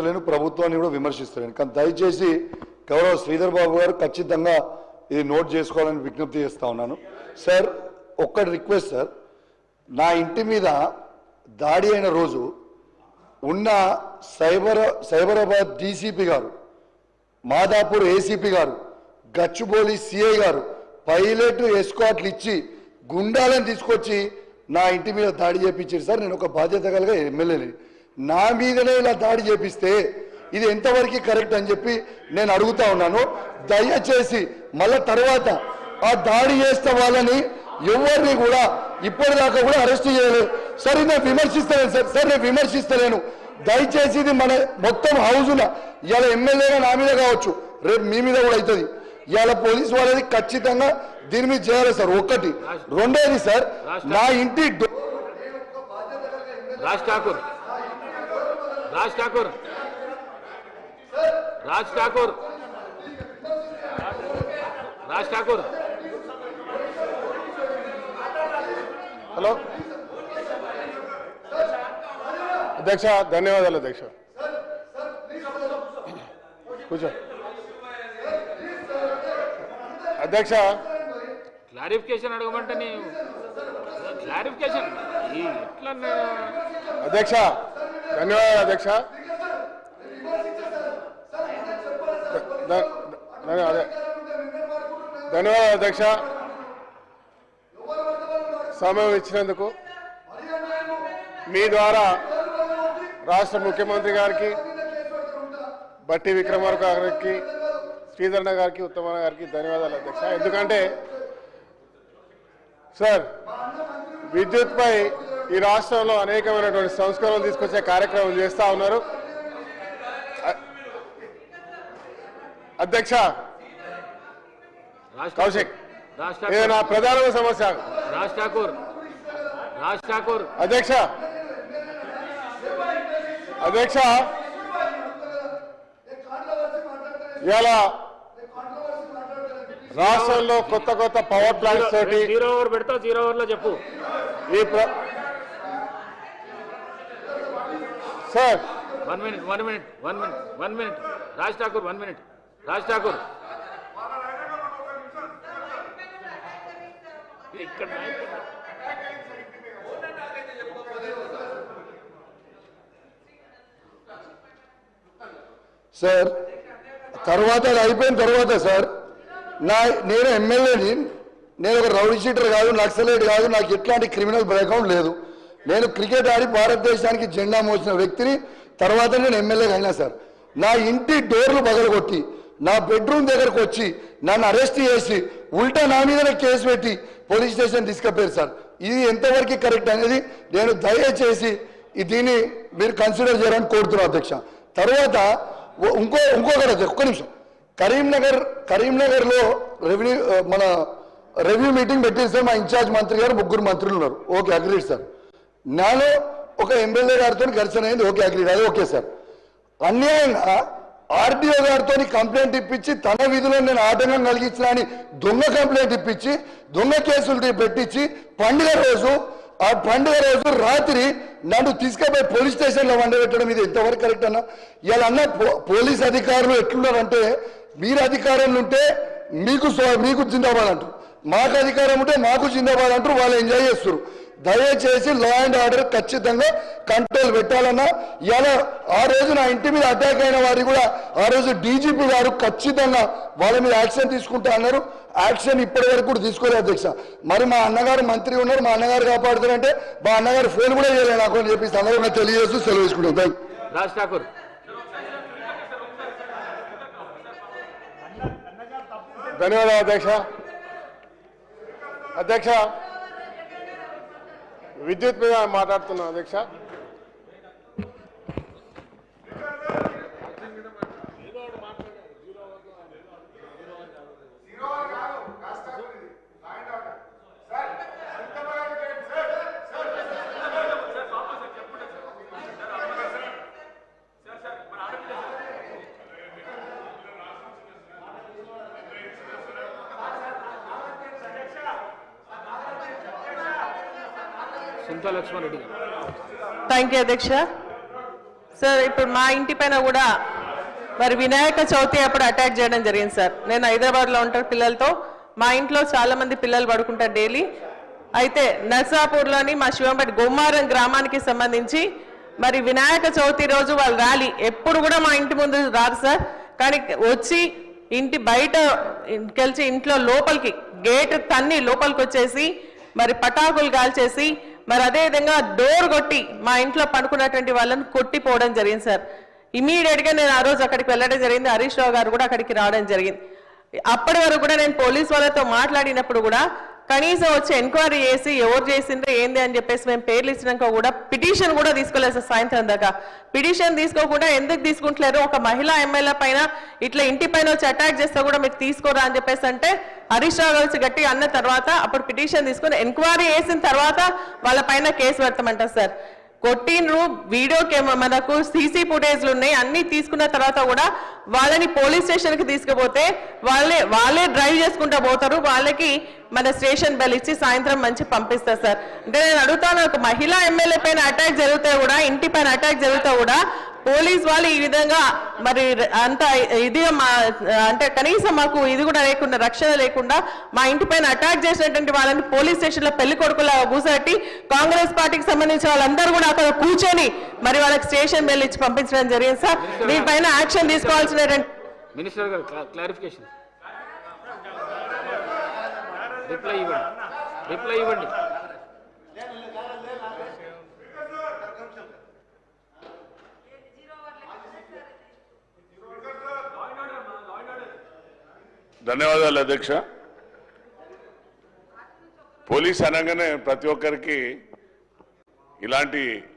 విమర్శిస్తలేను ప్రభుత్వాన్ని కూడా విమర్శిస్తలేను కానీ దయచేసి గౌరవ శ్రీధర్ బాబు గారు ఖచ్చితంగా ఇది నోట్ చేసుకోవాలని విజ్ఞప్తి చేస్తూ ఉన్నాను. సార్ ఒక్కటి రిక్వెస్ట్ సార్. నా ఇంటి మీద దాడి అయిన రోజు ఉన్న సైబర్ సైబరాబాద్ డీసీపీ గారు మాదాపూర్ ఏసీపీ గారు గచ్చిబౌలి సిఐ గారు పైలట్ ఎస్కాట్లు ఇచ్చి గుండాలను తీసుకొచ్చి నా ఇంటి మీద దాడి చేపించారు. సార్ నేను ఒక బాధ్యత కలిగా ఎమ్మెల్యేని. నా మీదనే ఇలా దాడి చేపిస్తే ఇది ఎంతవరకు కరెక్ట్ అని చెప్పి నేను అడుగుతా ఉన్నాను. దయచేసి మళ్ళా తర్వాత ఆ దాడి చేస్తే వాళ్ళని ఎవరిని కూడా ఇప్పటిదాకా కూడా అరెస్ట్ చేయలేదు. సరే నేను విమర్శిస్తలేను సార్. సార్ నేను విమర్శిస్తలేను. దయచేసి ఇది మన మొత్తం హౌజున ఇవాళ ఎమ్మెల్యేగా నా మీద కావచ్చు రేపు మీ మీద కూడా అవుతుంది. ఇవాళ పోలీస్ వాళ్ళది ఖచ్చితంగా దీని మీద చేయాలి సార్. ఒక్కటి రెండోది సార్ నా ఇంటి రాజ్ ఠాకూర్. రాజ్ ఠాకూర్. రాజ్ ఠాకూర్. రాజ్ ఠాకూర్. హలో. అధ్యక్ష ధన్యవాదాలు అధ్యక్ష. కూర్చో. అధ్యక్ష. క్లారిఫికేషన్ అడగమంటే నేను క్లారిఫికేషన్? ఎట్లా అధ్యక్ష ధన్యవాదాలు అధ్యక్ష. ధ- ధన్యవాదాలు. అధ్యక్ష. సమయం ఇచ్చినందుకు మీ ద్వారా రాష్ట్ర ముఖ్యమంత్రి గారికి బట్టి విక్రమార్క గారికి శ్రీధరణ గారికి ఉత్తమ గారికి ధన్యవాదాలు అధ్యక్ష. ఎందుకంటే సార్ విద్యుత్పై ఈ రాష్ట్రంలో అనేకమైనటువంటి సంస్కరణలు తీసుకొచ్చే కార్యక్రమం చేస్తా ఉన్నారు. అధ్యక్ష కౌశిక్ ఇది నా ప్రధాన సమస్య? రాజ్ ఠాకూర్. రాజ్ ఠాకూర్. అధ్యక్ష అధ్యక్ష ఇలా రాష్ట్రంలో కొత్త కొత్త పవర్ ప్లాంట్స్ తోటి జీరో ఓవర్ పెడతావు జీరో ఓవర్లో చెప్పు. ఈ sir. One minute one minute one minute one minute Raj Thakur one minute Raj Thakur. ఇక్కడ. సార్ తర్వాత అది అయిపోయిన తర్వాత సార్ నా నేను ఎమ్మెల్యేని నేను ఒక రౌడీ షీటర్ కాదు నక్సలైట్ కాదు నాకు ఎట్లాంటి క్రిమినల్ బ్యాక్గ్రౌండ్ లేదు. నేను క్రికెట్ ఆడి భారతదేశానికి జెండా మోసిన వ్యక్తిని తర్వాత నేను ఎమ్మెల్యేగా అయినా సార్. నా ఇంటి డోర్లు పగలగొట్టి నా బెడ్రూమ్ దగ్గరకు వచ్చి నన్ను అరెస్ట్ చేసి ఉల్టా నా మీదనే కేసు పెట్టి పోలీస్ స్టేషన్ తీసుకుపోయారు సార్. ఇది ఎంతవరకు కరెక్ట్ అనేది నేను దయచేసి ఈ దీన్ని మీరు కన్సిడర్ చేయాలని కోరుతున్నాను అధ్యక్ష. తర్వాత ఇంకో ఇంకొకటి ఒక్క నిమిషం. కరీంనగర్ కరీంనగర్లో రెవెన్యూ మన రెవెన్యూ మీటింగ్ పెట్టిస్తే మా ఇన్ఛార్జ్ మంత్రి గారు ముగ్గురు మంత్రులు ఉన్నారు. Okay agreed sir. నాలో ఒక ఎమ్మెల్యే గారితో ఘర్షణ అయింది. Okay agreed. అది ఓకే సార్. అన్యాయంగా ఆర్డీఓ గారితో కంప్లైంట్ ఇప్పించి తన విధులో నేను ఆటంకం కలిగించిన అని దొంగ కంప్లైంట్ ఇప్పించి దొంగ కేసులు పెట్టించి పండుగ రోజు ఆ పండుగ రోజు రాత్రి నన్ను తీసుకుపోయి పోలీస్ స్టేషన్లో వండబెట్టడం ఇది ఎంతవరకు కరెక్ట్ అన్న? ఇలా అన్న పో- పోలీస్ అధికారులు ఎట్లున్నారంటే మీరు అధికారంలో ఉంటే మీకు మీకు జిందాబాద్ అంటారు. మాకు అధికారం ఉంటే మాకు జిందాబాద్ అంటారు. వాళ్ళు ఎంజాయ్ చేస్తారు. దయచేసి లా అండ్ ఆర్డర్ ఖచ్చితంగా కంట్రోల్ పెట్టాలన్నా ఇలా ఆ రోజు నా ఇంటి మీద అటాక్ అయిన వారి కూడా ఆ రోజు డీజీపీ గారు ఖచ్చితంగా వాళ్ళ మీద యాక్షన్ తీసుకుంటా అన్నారు. యాక్షన్ ఇప్పటి వరకు కూడా తీసుకోలేదు అధ్యక్ష. మరి మా అన్నగారు మంత్రి ఉన్నారు. మా అన్నగారు కాపాడుతారంటే మా అన్నగారు ఫోన్ కూడా చేయలేదు నాకు అని చెప్పి సందర్భంగా తెలియజేస్తూ సెలవు తీసుకుంటాం థ్యాంక్ యూ. రాజ్ ఠాకూర్. ధన్యవాదాలు అధ్యక్ష అధ్యక్ష విద్యుత్ మీద మాట్లాడుతున్నాం అధ్యక్ష థ్యాంక్ యూ అధ్యక్ష. సార్ ఇప్పుడు మా ఇంటి పైన కూడా మరి వినాయక చవితి అప్పుడు అటాక్ చేయడం జరిగింది సార్ నేను హైదరాబాద్లో ఉంటాను పిల్లలతో. మా ఇంట్లో చాలా మంది పిల్లలు పడుకుంటారు డైలీ. అయితే నర్సాపూర్లోని మా శివంపేట గోమారం గ్రామానికి సంబంధించి మరి వినాయక చవితి రోజు వాళ్ళు ర్యాలీ ఎప్పుడు కూడా మా ఇంటి ముందు రారు సార్ కానీ వచ్చి ఇంటి బయట కలిసి ఇంట్లో లోపలికి గేట్ తన్ని లోపలికి వచ్చేసి మరి పటాకులు కాల్చేసి మరి అదే విధంగా డోర్ కొట్టి మా ఇంట్లో పడుకున్నటువంటి వాళ్ళని కొట్టిపోవడం జరిగింది సార్. ఇమీడియట్గా నేను ఆ రోజు అక్కడికి వెళ్ళడం జరిగింది. హరీష్ రావు గారు కూడా అక్కడికి రావడం జరిగింది. అప్పటి వరకు కూడా నేను పోలీస్ వాళ్ళతో మాట్లాడినప్పుడు కూడా కనీసం వచ్చి ఎంక్వైరీ చేసి ఎవరు చేసిండ్రో ఏంది అని చెప్పేసి మేము పేర్లు ఇచ్చినాక కూడా పిటిషన్ కూడా తీసుకోలేదు సార్ సాయంత్రం దాకా. పిటిషన్ తీసుకోకుండా ఎందుకు తీసుకుంటలేరు? ఒక మహిళా ఎమ్మెల్యే పైన ఇట్లా ఇంటి పైన వచ్చి అటాక్ చేస్తే కూడా మీరు తీసుకోరా అని చెప్పేసి అంటే హరీష్ రావు వచ్చి గట్టి అన్న తర్వాత అప్పుడు పిటిషన్ తీసుకుని ఎంక్వైరీ చేసిన తర్వాత వాళ్ళ పైన కేసు పెడతామంటారు సార్. కొట్టిండ్రు వీడియో కెమెరా మనకు సీసీ ఫుటేజ్లు ఉన్నాయి అన్ని తీసుకున్న తర్వాత కూడా వాళ్ళని పోలీస్ స్టేషన్కి తీసుకుపోతే వాళ్ళే వాళ్ళే డ్రైవ్ చేసుకుంటూ పోతారు. వాళ్ళకి మన స్టేషన్ బెల్ ఇచ్చి సాయంత్రం మంచి పంపిస్తారు సార్. అంటే నేను అడుగుతాను ఒక మహిళా ఎమ్మెల్యే పైన అటాక్ జరిగితే కూడా ఇంటి పైన అటాక్ జరిగితే కూడా పోలీస్ వాళ్ళు ఈ విధంగా మరి అంత ఇది మా అంటే కనీసం మాకు ఇది కూడా లేకుండా రక్షణ లేకుండా మా ఇంటి పైన అటాక్ చేసినటువంటి వాళ్ళని పోలీస్ స్టేషన్లో పెళ్ళి కొడుకులా కూసబెట్టి కాంగ్రెస్ పార్టీకి సంబంధించిన వాళ్ళందరూ కూడా అక్కడ కూర్చొని మరి వాళ్ళకి స్టేషన్ బెల్ ఇచ్చి పంపించడం జరిగింది సార్. దీనిపైన యాక్షన్ తీసుకోవాల్సిన మినిస్టర్ గారు క్లారిఫికేషన్. రిప్లై ఇవ్వండి. రిప్లై ఇవ్వండి. ధన్యవాదాలు అధ్యక్ష. పోలీస్ అనగానే ప్రతి ఒక్కరికి ఇలాంటి